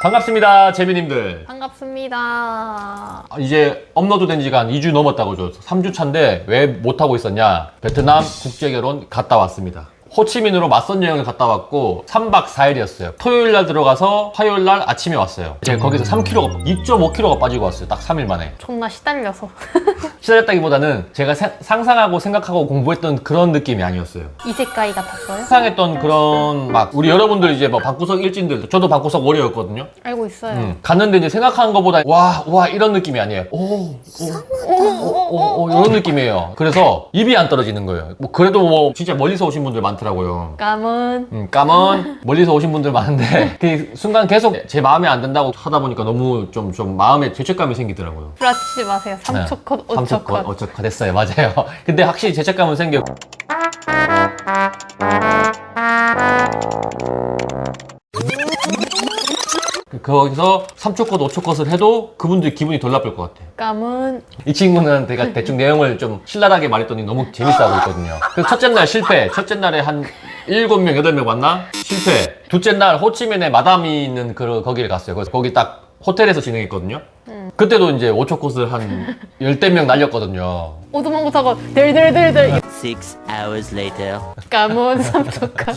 반갑습니다, 재비님들. 반갑습니다. 아, 이제 업로드 된 지가 한 2주 넘었다고 죠. 3주 차인데 왜 못하고 있었냐? 베트남 국제결혼 갔다 왔습니다. 호치민으로 맞선 여행을 갔다 왔고 3박 4일이었어요. 토요일 날 들어가서 화요일 날 아침에 왔어요. 제가 거기서 3kg가 2.5kg가 빠지고 왔어요. 딱 3일 만에. 존나 시달려서 시달렸다기보다는 제가 세- 상상하고 생각하고 공부했던 그런 느낌이 아니었어요. 이색가이 같았어요? 상상했던 그런 막 우리 여러분들 이제 뭐 방구석 일진들 저도 방구석 월요였거든요. 알고 있어요. 음, 갔는데 이제 생각한 것보다 와, 와 이런 느낌이 아니에요. 오, 오, 오, 오, 오, 이런 느낌이에요. 그래서 입이 안 떨어지는 거예요. 뭐 그래도 뭐 진짜 멀리서 오신 분들 많더라고요. 까문 음, 까먼 멀리서 오신 분들 많은데 그 순간 계속 제 마음에 안 든다고 하다 보니까 너무 좀, 좀 마음에 죄책감이 생기더라고요. 부라치지 마세요. 3초 컷, 5초 3초 컷. 컷, 5초 컷 했어요. 맞아요. 근데 확실히 죄책감은 생겨. 거기서 3초 컷, 5초 컷을 해도 그분들이 기분이 덜 나쁠 것 같아. 까문 이 친구는 제가 대충 내용을 좀 신랄하게 말했더니 너무 재밌어하고 있거든요. 그래서 첫째 날 실패. 첫째 날에 한 7명, 8명 왔나? 실패. 둘째 날 호치민에 마담이 있는 그, 거기를 갔어요. 그래서 거기 딱 호텔에서 진행했거든요. 그때도 이제 5초 컷을 한 열대 명 날렸거든요. 오두망고 타고 들들들들 Six hours later. 까문 3초 컷.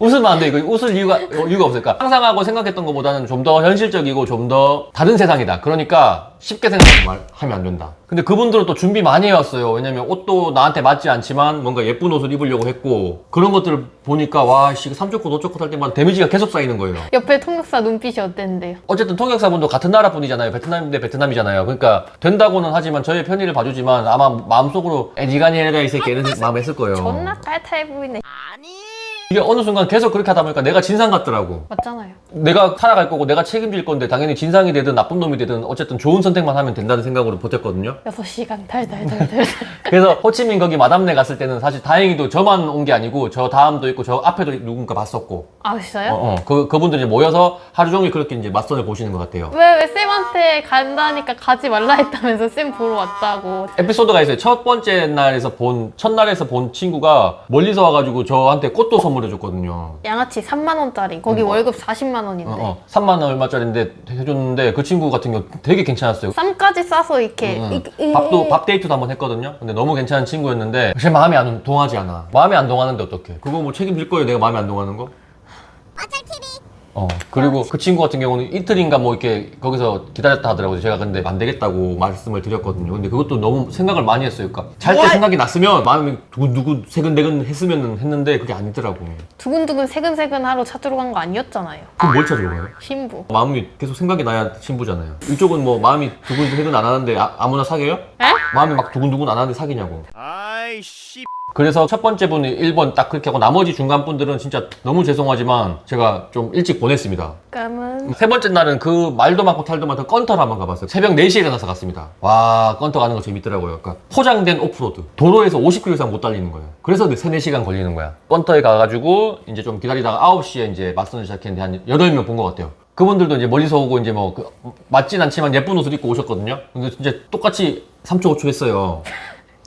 웃으면 안 돼. 이거 웃을 이유가, 어, 이유가 없을까? 상상하고 생각했던 것보다는 좀 더 현실적이고 좀 더 다른 세상이다. 그러니까 쉽게 생각하고 말, 하면 안 된다. 근데 그분들은 또 준비 많이 해왔어요. 왜냐면 옷도 나한테 맞지 않지만 뭔가 예쁜 옷을 입으려고 했고 그런 것들을 보니까 와, 씨, 3조 컷, 5조 컷할 때마다 데미지가 계속 쌓이는 거예요. 옆에 통역사 눈빛이 어땠는데요? 어쨌든 통역사분도 같은 나라 분이잖아요. 베트남인데 베트남이잖아요. 그러니까 된다고는 하지만 저의 편의를 봐주지만 아마 마음속으로 애니가니 해라 이 새끼 이런 마음에 했을 거예요. 존나 깔탈 보이네. 이게 어느 순간 계속 그렇게 하다 보니까 내가 진상 같더라고. 맞잖아요. 내가 살아갈 거고 내가 책임질 건데 당연히 진상이 되든 나쁜 놈이 되든 어쨌든 좋은 선택만 하면 된다는 생각으로 버텼거든요. 6시간 달달달달. 그래서 호치민 거기 마담네 갔을 때는 사실 다행히도 저만 온 게 아니고 저 다음도 있고 저 앞에도 누군가 봤었고 아 진짜요? 어, 어. 그, 그분들이 모여서 하루 종일 그렇게 이제 맞선을 보시는 것 같아요. 왜, 왜 쌤한테 간다니까 가지 말라 했다면서 쌤 보러 왔다고. 에피소드가 있어요. 첫 번째 날에서 본, 첫날에서 본 친구가 멀리서 와가지고 저한테 꽃도 선물 해줬거든요. 양아치 3만 원짜리. 거기 월급 40만 원인데. 어, 어. 3만원 얼마짜리인데 해줬는데 그 친구 같은 경우 되게 괜찮았어요. 쌈까지 싸서 이렇게. 응. 이- 이- 밥도 밥 데이트도 한번 했거든요. 근데 너무 괜찮은 친구였는데 제 마음이 안 동하지 않아. 마음이 안 동하는데 어떡해? 그거 뭐 책임질 거예요. 내가 마음이 안 동하는 거? 어 그리고 그 친구 같은 경우는 이틀인가 뭐 이렇게 거기서 기다렸다 하더라고요. 제가 근데 안 되겠다고 말씀을 드렸거든요. 근데 그것도 너무 생각을 많이 했어요. 그러니까 잘때 와. 생각이 났으면 마음이 두근두근 세근대근 했으면 했는데 그게 아니더라고. 두근두근 새근새근 하러 찾으러 간 거 아니었잖아요. 그럼 뭘 찾으러 가요? 신부. 마음이 계속 생각이 나야 신부잖아요. 이쪽은 뭐 마음이 두근두근 안 하는데 아, 무나 사귀어요? 에? 마음이 막 두근두근 안 하는데 사귀냐고. 아이 씨. 그래서 첫 번째 분이 1번 딱 그렇게 하고 나머지 중간 분들은 진짜 너무 죄송하지만 제가 좀 일찍 보냈습니다. 까문. 세 번째 날은 그 말도 많고 탈도 많던 건터를 한번 가봤어요. 새벽 4시에 일어나서 갔습니다. 와, 건터 가는 거 재밌더라고요. 그러니까 포장된 오프로드. 도로에서 50km 이상 못 달리는 거예요. 그래서 3, 4시간 걸리는 거야. 건터에 가가지고 이제 좀 기다리다가 9시에 이제 맞선을 시작했는데 한 8명 본 것 같아요. 그분들도 이제 멀리서 오고 이제 뭐 그, 맞진 않지만 예쁜 옷을 입고 오셨거든요. 근데 진짜 똑같이 3초 5초 했어요.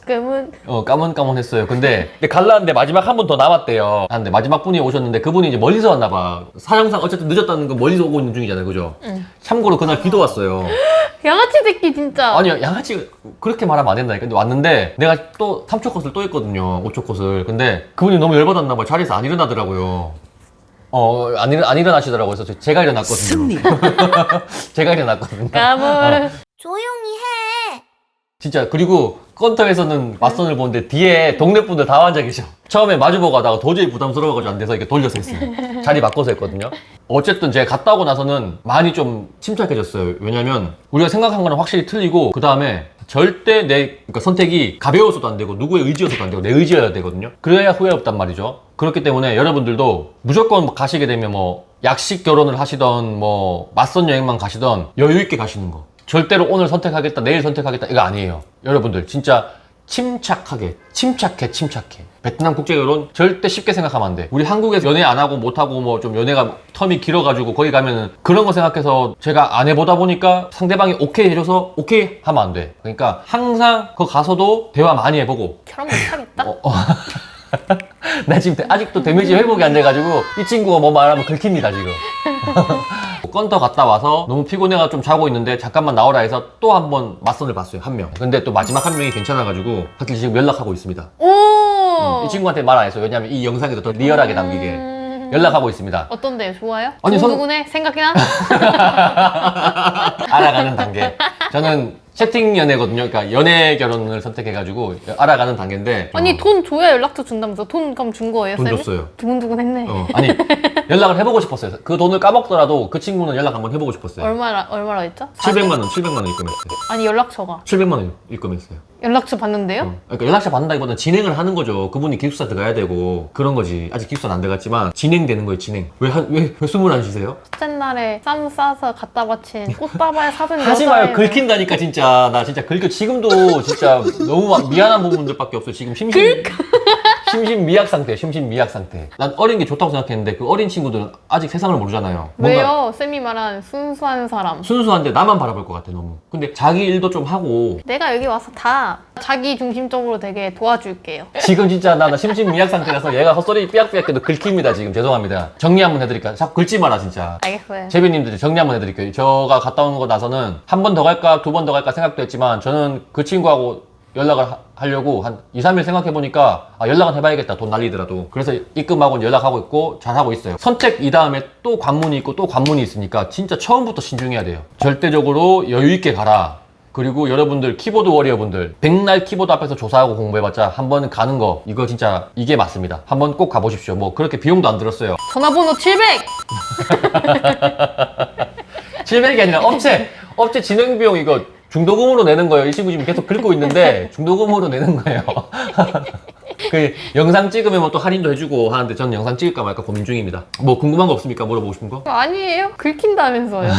까문. 어, 까문까문했어요. 근데, 근데 갈라는데 마지막 한 분 더 남았대요. 아, 근데 마지막 분이 오셨는데 그분이 이제 멀리서 왔나 봐. 사정상 어쨌든 늦었다는 건 멀리서 오고 있는 중이잖아요. 그죠? 응. 참고로 그날 비도 왔어요. 양아치 새끼 진짜. 아니요, 양아치 그렇게 말하면 안 된다니까. 근데 왔는데 내가 또 3초 컷을 또 했거든요. 5초 컷을. 근데 그분이 너무 열받았나 봐. 자리에서 안 일어나더라고요. 어, 안, 일어, 안 일어나시더라고요. 그래서 제가 일어났거든요. 승리. 제가 일어났거든요. 까문. 조용히 해. 진짜 그리고 건터에서는 맞선을 보는데 뒤에 동네 분들 다 앉아 계셔. 처음에 마주보고 가다가 도저히 부담스러워가지고 안 돼서 이렇게 돌려서 했어요. 자리 바꿔서 했거든요. 어쨌든 제가 갔다 오고 나서는 많이 좀 침착해졌어요. 왜냐면 우리가 생각한 거랑 확실히 틀리고 그 다음에 절대 내 그러니까 선택이 가벼워서도 안 되고 누구의 의지여서도 안 되고 내 의지여야 되거든요. 그래야 후회 없단 말이죠. 그렇기 때문에 여러분들도 무조건 가시게 되면 뭐 약식 결혼을 하시던 뭐 맞선 여행만 가시던 여유 있게 가시는 거. 절대로 오늘 선택하겠다, 내일 선택하겠다 이거 아니에요. 여러분들 진짜 침착하게, 침착해, 침착해. 베트남 국제 결혼 절대 쉽게 생각하면 안 돼. 우리 한국에서 연애 안 하고 못 하고 뭐 좀 연애가 텀이 길어가지고 거기 가면은 그런 거 생각해서 제가 안 해보다 보니까 상대방이 오케이 해줘서 오케이 하면 안 돼. 그러니까 항상 거 가서도 대화 많이 해보고 결혼 못하겠다? 어, 어. 나 지금 데- 아직도 데미지 회복이 안 돼가지고 이 친구가 뭐 말하면 긁힙니다 지금. 건터 갔다 와서 너무 피곤해가 좀 자고 있는데 잠깐만 나오라 해서 또 한 번 맞선을 봤어요 한 명. 근데 또 마지막 한 명이 괜찮아가지고 사실 지금 연락하고 있습니다. 오! 이 친구한테 말 안 했어요. 왜냐면 이 영상에서 더 리얼하게 남기게 음... 연락하고 있습니다. 어떤데요? 좋아요? 아니, 선- 누구네? 생각이나? 알아가는 단계. 저는 채팅 연애거든요. 그러니까 연애 결혼을 선택해가지고 알아가는 단계인데. 아니 어, 돈 줘야 연락처 준다면서 돈 그럼 준 거예요? 돈 쌤이? 줬어요. 두근두근 했네. 어, 아니 연락을 해보고 싶었어요. 그 돈을 까먹더라도 그 친구는 연락 한번 해보고 싶었어요. 얼마라 얼마라 했죠? 700만 원, 700만 원 입금했어요. 아니 연락처가 700만 원 입금했어요. 연락처 받는데요? 어. 그러니까 연락처 받는다기보다는 진행을 하는 거죠. 그분이 기숙사 들어가야 되고 그런 거지. 아직 기숙사는 안 들어갔지만 진행되는 거예요. 진행. 왜한왜 왜 숨을 안 쉬세요? 첫째 날에 쌈 싸서 갖다 바친 꽃다발 사준 하지 마요. 여자애는 긁힌다니까 진짜. 나 진짜 긁혀. 지금도 진짜 너무 막 미안한 부분들밖에 없어요. 지금 심심 심심 미약 상태. 심심 미약 상태. 난 어린 게 좋다고 생각했는데 그 어린 친구들은 아직 세상을 모르잖아요. 뭔가 왜요? 쌤이 말한 순수한 사람 순수한데 나만 바라볼 것 같아 너무. 근데 자기 일도 좀 하고 내가 여기 와서 다 자기 중심적으로 되게 도와줄게요 지금 진짜 나, 나 심심 미약 상태라서 얘가 헛소리 삐약삐약해도 긁힙니다 지금 죄송합니다. 정리 한번 해드릴까요? 자꾸 긁지 마라 진짜. 알겠어요 제비님들 정리 한번 해드릴게요. 저가 갔다 오는 거 나서는 한 번 더 갈까 두 번 더 갈까 생각도 했지만 저는 그 친구하고 연락을 하, 려고한 2, 3일 생각해보니까 아, 연락은 해봐야겠다. 돈 날리더라도. 그래서 입금하고 연락하고 있고 잘하고 있어요. 선택 이 다음에 또 관문이 있고 또 관문이 있으니까 진짜 처음부터 신중해야 돼요. 절대적으로 여유있게 가라. 그리고 여러분들 키보드 워리어분들 백날 키보드 앞에서 조사하고 공부해봤자 한 번 가는 거 이거 진짜 이게 맞습니다. 한 번 꼭 가보십시오. 뭐 그렇게 비용도 안 들었어요. 전화번호 700 700이 아니라 업체! 업체 진행 비용 이거 중도금으로 내는 거예요. 이 친구 지금 계속 긁고 있는데 중도금으로 내는 거예요. 그 영상 찍으면 뭐 또 할인도 해주고 하는데 저는 영상 찍을까 말까 고민 중입니다. 뭐 궁금한 거 없습니까? 물어보고 싶은 거? 아니에요 긁힌다면서요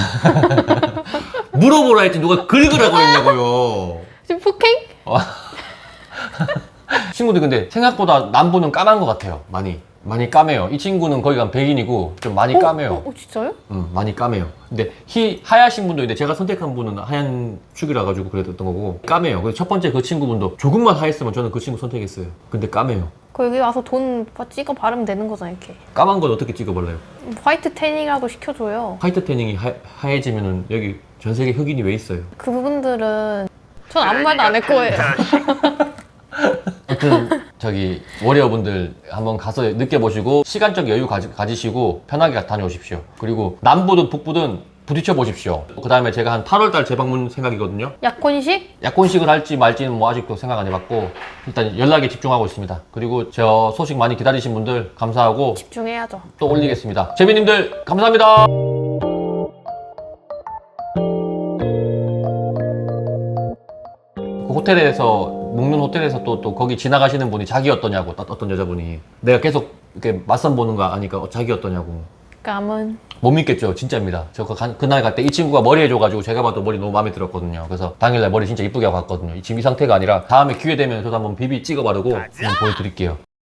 물어보라 했지 누가 긁으라고 했냐고요. 지금 폭행? 친구들 근데 생각보다 남부는 까만 것 같아요. 많이 많이 까매요. 이 친구는 거의 한 백인이고 좀 많이 까매요. 어, 어, 진짜요? 음, 많이 까매요. 근데 희 하얗신 분도 있는데 제가 선택한 분은 하얀 축이라 가지고 그랬던 거고 까매요. 그래서 첫 번째 그 친구분도 조금만 하였으면 저는 그 친구 선택했어요. 근데 까매요. 그 여기 와서 돈 찍어 바르면 되는 거잖아 이렇게 까만 건 어떻게 찍어볼래요? 화이트 태닝이라도 시켜줘요 화이트 태닝이 하, 하얘지면은 여기 전 세계 흑인이 왜 있어요? 그 부분들은 전 아무 말도 안 할 거예요 하여튼 저기 워리어분들 한번 가서 느껴보시고 시간적 여유 가지, 가지시고 편하게 다녀오십시오. 그리고 남부든 북부든 부딪혀 보십시오. 그 다음에 제가 한 8월달 재방문 생각이거든요. 약혼식? 약혼식을 할지 말지는 뭐 아직도 생각 안 해봤고 일단 연락에 집중하고 있습니다. 그리고 저 소식 많이 기다리신 분들 감사하고 집중해야죠 또 올리겠습니다. 제비님들 감사합니다. 그 호텔에서 묵는 호텔에서 또, 또 거기 지나가시는 분이 자기였더냐고 또 어떤 여자분이. 내가 계속 이렇게 맞선 보는 거 아니까 어, 자기였더냐고. 감은 못 믿겠죠 진짜입니다. 저 그, 간- 그날 갈 때 이 친구가 머리 해줘가지고 제가 봐도 머리 너무 마음에 들었거든요. 그래서 당일날 머리 진짜 이쁘게 하고 갔거든요. 지금 이 상태가 아니라 다음에 기회 되면 저도 한번 비비 찍어 바르고 한번 보여드릴게요